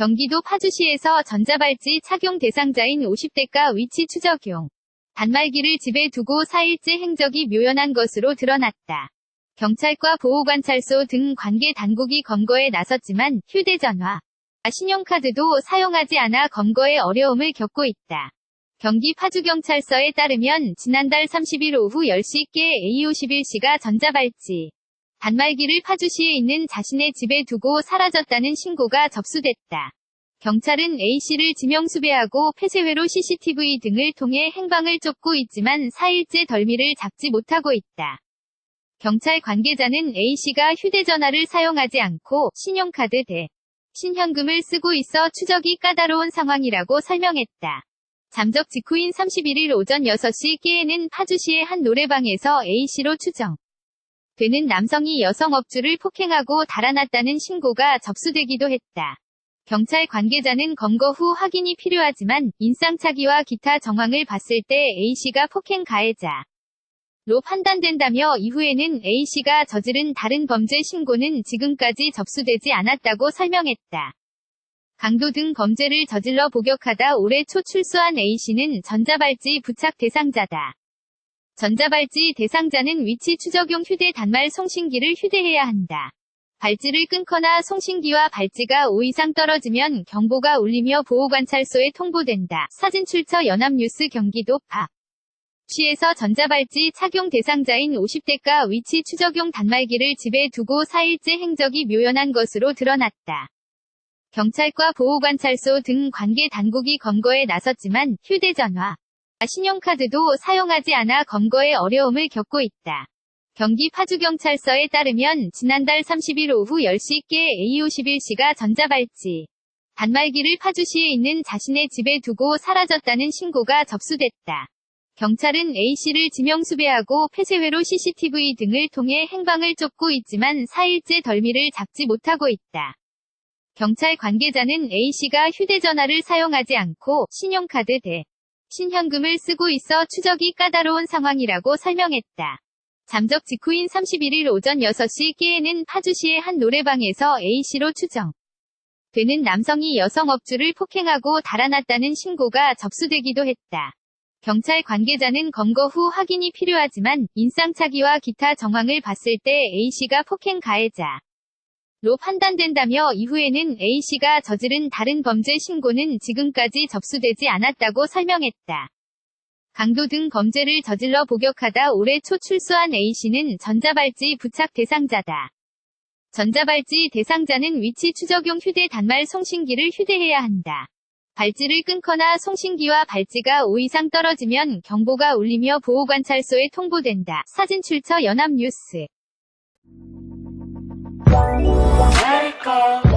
경기도 파주시에서 전자발찌 착용 대상자인 50대가 위치 추적용. 단말기를 집에 두고 4일째 행적이 묘연한 것으로 드러났다. 경찰과 보호관찰소 등 관계 당국이 검거에 나섰지만 휴대전화, 신용카드도 사용하지 않아 검거에 어려움을 겪고 있다. 경기 파주경찰서에 따르면 지난달 30일 오후 10시께 A51씨가 전자발찌, 단말기를 파주시에 있는 자신의 집에 두고 사라졌다는 신고가 접수됐다. 경찰은 A씨를 지명수배하고 폐쇄회로 CCTV 등을 통해 행방을 쫓고 있지만 4일째 덜미를 잡지 못하고 있다. 경찰 관계자는 A씨가 휴대전화를 사용하지 않고 신용카드 대 신현금을 쓰고 있어 추적이 까다로운 상황이라고 설명했다. 잠적 직후인 31일 오전 6시께에는 파주시의 한 노래방에서 A씨로 추정. 되는 남성이 여성 업주를 폭행하고 달아났다는 신고가 접수되기도 했다. 경찰 관계자는 검거 후 확인이 필요하지만 인상착의와 기타 정황을 봤을 때 A씨가 폭행 가해자 로 판단된다며 이후에는 A씨가 저지른 다른 범죄 신고는 지금까지 접수되지 않았다고 설명했다. 강도 등 범죄를 저질러 복역하다 올해 초 출소한 A씨는 전자발찌 부착 대상자다. 전자발찌 대상자는 위치 추적용 휴대 단말 송신기를 휴대해야 한다. 발찌를 끊거나 송신기와 발찌가 5 이상 떨어지면 경보가 울리며 보호관찰소에 통보된다. 사진 출처 연합뉴스 경기도 파. 시에서 전자발찌 착용 대상자인 50대가 위치 추적용 단말기를 집에 두고 4일째 행적이 묘연한 것으로 드러났다. 경찰과 보호관찰소 등 관계 당국이 검거에 나섰지만 휴대전화, 신용카드도 사용하지 않아 검거에 어려움을 겪고 있다. 경기 파주경찰서에 따르면 지난달 30일 오후 10시께 A51씨가 전자발찌, 단말기를 파주시에 있는 자신의 집에 두고 사라졌다는 신고가 접수됐다. 경찰은 A씨를 지명수배하고 폐쇄회로 CCTV 등을 통해 행방을 쫓고 있지만 4일째 덜미를 잡지 못하고 있다. 경찰 관계자는 A씨가 휴대전화를 사용하지 않고 신용카드 대 신현금을 쓰고 있어 추적이 까다로운 상황이라고 설명했다. 잠적 직후인 31일 오전 6시께에는 파주시의 한 노래방에서 A씨로 추정. 되는 남성이 여성 업주를 폭행하고 달아났다는 신고가 접수되기도 했다. 경찰 관계자는 검거 후 확인이 필요하지만 인상착의와 기타 정황을 봤을 때 A씨가 폭행 가해자 로 판단된다며 이후에는 A씨가 저지른 다른 범죄 신고는 지금까지 접수되지 않았다고 설명했다. 강도 등 범죄를 저질러 복역하다 올해 초 출소한 A씨는 전자발찌 부착 대상자다. 전자발찌 대상자는 위치 추적용 휴대 단말 송신기를 휴대해야 한다. 발찌를 끊거나 송신기와 발찌가 5 이상 떨어지면 경보가 울리며 보호관찰소에 통보된다. 사진 출처 연합뉴스 it call.